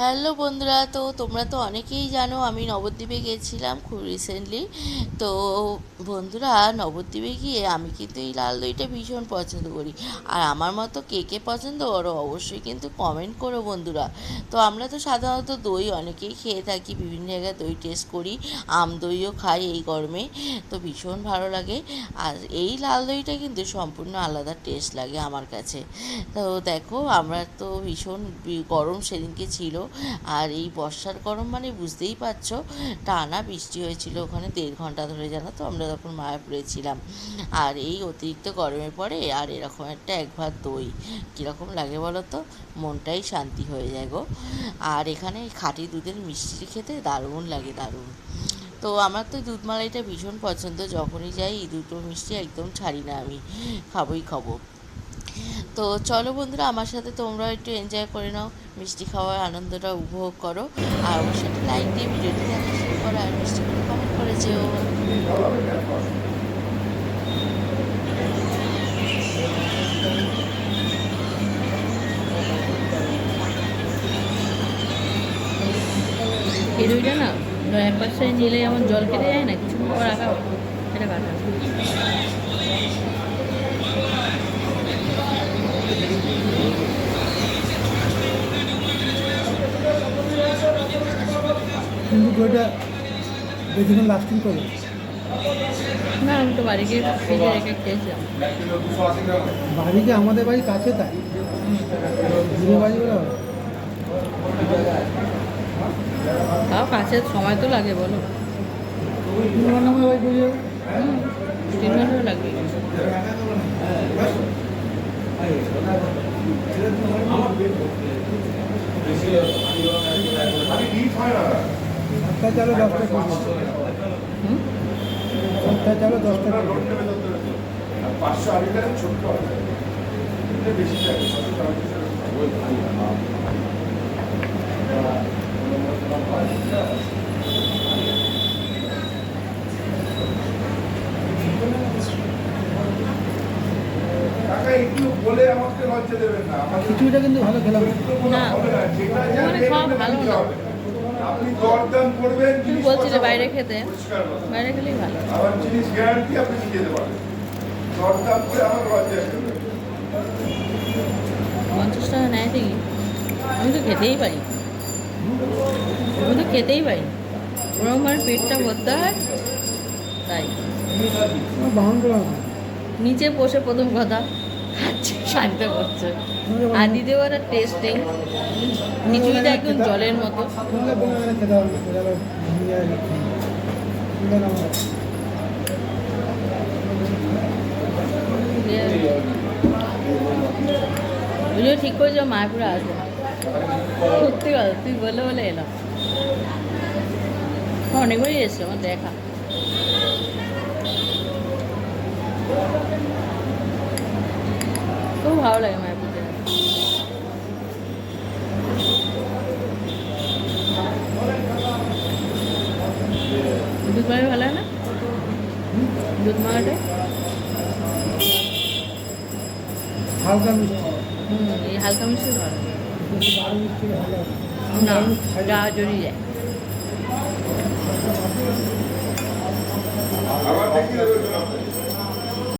Hello বন্ধুরা, তো তোমরা তো অনেকেই জানো আমি নবদ্বীপে গিয়েছিলাম খুব রিসেন্টলি তো বন্ধুরা, নবদ্বীপে গিয়ে আমি কিন্তু এই লাল দইটা ভীষণ পছন্দ করি। আর আমার মতো কে কে পছন্দ করো অবশ্যই কিন্তু কমেন্ট করো বন্ধুরা। তো আমরা তো সাধারণত দই অনেকেই খেয়ে থাকি, বিভিন্ন জায়গায় দই টেস্ট করি, আম দইও খাই এই গরমে, তো ভীষণ ভালো লাগে। আর এই লাল দইটা কিন্তু সম্পূর্ণ আলাদা টেস্ট লাগে আমার কাছে। তো দেখো, আমরা তো ভীষণ গরম সেদিনকে ছিল আর এই বর্ষার গরম মানে বুঝতেই পারছ, টানা বৃষ্টি হয়েছিল ওখানে দেড় ঘণ্টা ধরে, জানো তো? আমরা তখন মায়াপুরে ছিলাম। আর এই অতিরিক্ত গরমের পরে আর এরকম একটা এক ভাত দই, কীরকম লাগে বলো তো? মনটাই শান্তি হয়ে যায় গো। আর এখানে খাঁটি দুধের মিষ্টি খেতে দারুণ লাগে, দারুণ। তো আমার তো দুধ মালাইটা ভীষণ পছন্দ, যখনই যাই দুটো মিষ্টি একদম ছাড়ি না আমি, খাবোই খাব। তো চলো বন্ধুরা, আমার সাথে তোমরাও একটু এনজয় করে নাও। মিষ্টি খাওয়ার আনন্দটা উপভোগ করো। আর অবশ্যই একটা লাইক দিয়ে ভিডিওটি দেখা শুরু করো আর মিষ্টি করে কমেন্ট করে যেও। না নিলে যেমন জল কেটে যায় না কিছু রাখা সেটা কাটা। কিন্তু দইটা বেশিক্ষণ লাস্টিং করে। না আমি তো বাড়ি গিয়ে ফ্রিজে রেখে খেয়েছিলাম। বাড়িতে আমাদের বাড়ি কাছে তাই। দূরে বাড়ি বলে তাও কাছে সময় তো লাগে বলো। তিন ঘণ্টা বাড়ি হুম, তিন ঘণ্টা লাগবে। সাতটা চালো দশটা সাতটা চালো দশটা পাঁচশো আড়াই টাকা ছোট্ট বেশি টাকা ছশো টাকা কাকা একটু বলে আমাকে লজ্জা দেবেন না। আমাদের কিন্তু ভালো খেলাম। না যেটা জানবেন ভালো। হবে। আপনি দরদাম করবেন তুমি বলছিলে বাইরে খেতে? বাইরে খেলেই ভালো। আবার জিনিস গ্যারান্টি আপনি পারবেন। দরদাম করে আমার লজ্জা করবেন পঞ্চাশ টাকা নেয় ঠিকই। আমি তো খেতেই পারি আমি তো খেতেই পারি ওরকম আমার পেটটা ভরতে হয় তাই। নিচে বসে প্রথম কথা। খাচ্ছে শান্ত করছে। দ্বিতীয় কথা টেস্ট খিচুড়িটা একদম জলের মতো। বুঝলো ঠিক করেছ মায়াপুরে আসব। সত্যি কথা, তুই বলে বলে এলাম অনেকবারই এসছে, আমার দেখা। খুব ভালো লাগে মায়াপুর যেতে। দুধ মালাই ভালো হয় না দুধ মালাটা হালকা মিষ্টি হুম এই হালকা মিষ্টি ভালো বেশি বারো মিষ্টি ভালো হবে। না বারো মিষ্টি খাই না। গা জড়িয়ে যায় আবার দেখিয়ে দেবেন